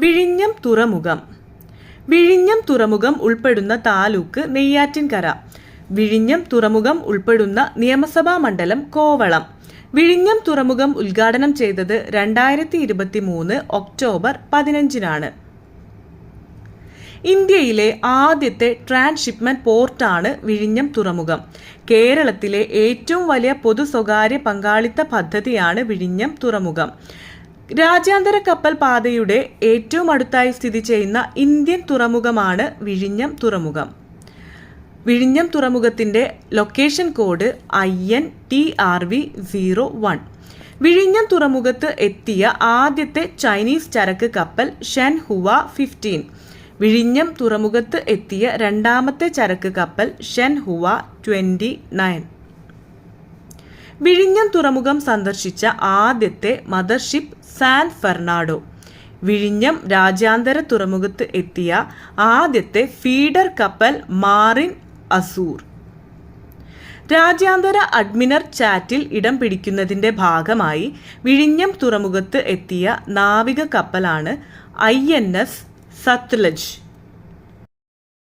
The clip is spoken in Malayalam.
വിഴിഞ്ഞം തുറമുഖം. വിഴിഞ്ഞം തുറമുഖം ഉൾപ്പെടുന്ന താലൂക്ക് നെയ്യാറ്റിൻകര. വിഴിഞ്ഞം തുറമുഖം ഉൾപ്പെടുന്ന നിയമസഭാ മണ്ഡലം കോവളം. വിഴിഞ്ഞം തുറമുഖം ഉദ്ഘാടനം ചെയ്തത് രണ്ടായിരത്തി ഇരുപത്തി മൂന്ന് ഒക്ടോബർ പതിനഞ്ചിനാണ്. ഇന്ത്യയിലെ ആദ്യത്തെ ട്രാൻസ്ഷിപ്മെന്റ് പോർട്ടാണ് വിഴിഞ്ഞം തുറമുഖം. കേരളത്തിലെ ഏറ്റവും വലിയ പൊതു സ്വകാര്യ പങ്കാളിത്ത പദ്ധതിയാണ് വിഴിഞ്ഞം തുറമുഖം. രാജ്യാന്തര കപ്പൽ പാതയുടെ ഏറ്റവും അടുത്തായി സ്ഥിതി ചെയ്യുന്ന ഇന്ത്യൻ തുറമുഖമാണ് വിഴിഞ്ഞം തുറമുഖം. വിഴിഞ്ഞം തുറമുഖത്തിന്റെ location code I N T R V zero one വിഴിഞ്ഞം തുറമുഖത്ത് എത്തിയ ആദ്യത്തെ ചൈനീസ് ചരക്ക് കപ്പൽ ഷെൻ ഹുവ ഫിഫ്റ്റീൻ വിഴിഞ്ഞം തുറമുഖത്ത് എത്തിയ രണ്ടാമത്തെ ചരക്ക് കപ്പൽ ഷെൻ ഹുവ ട്വന്റി നയൻ വിഴിഞ്ഞം തുറമുഖം സന്ദർശിച്ച ആദ്യത്തെ മദർഷിപ്പ് സാൻ ഫെർണാഡോ. വിഴിഞ്ഞം രാജ്യാന്തര തുറമുഖത്ത് എത്തിയ ആദ്യത്തെ ഫീഡർ കപ്പൽ മാറിൻ അസൂർ. രാജ്യാന്തര അഡ്മിനർ ചാറ്റിൽ ഇടം പിടിക്കുന്നതിന്റെ ഭാഗമായി വിഴിഞ്ഞം തുറമുഖത്ത് എത്തിയ നാവിക കപ്പലാണ് ഐ എൻ എസ് സത്ലജ്.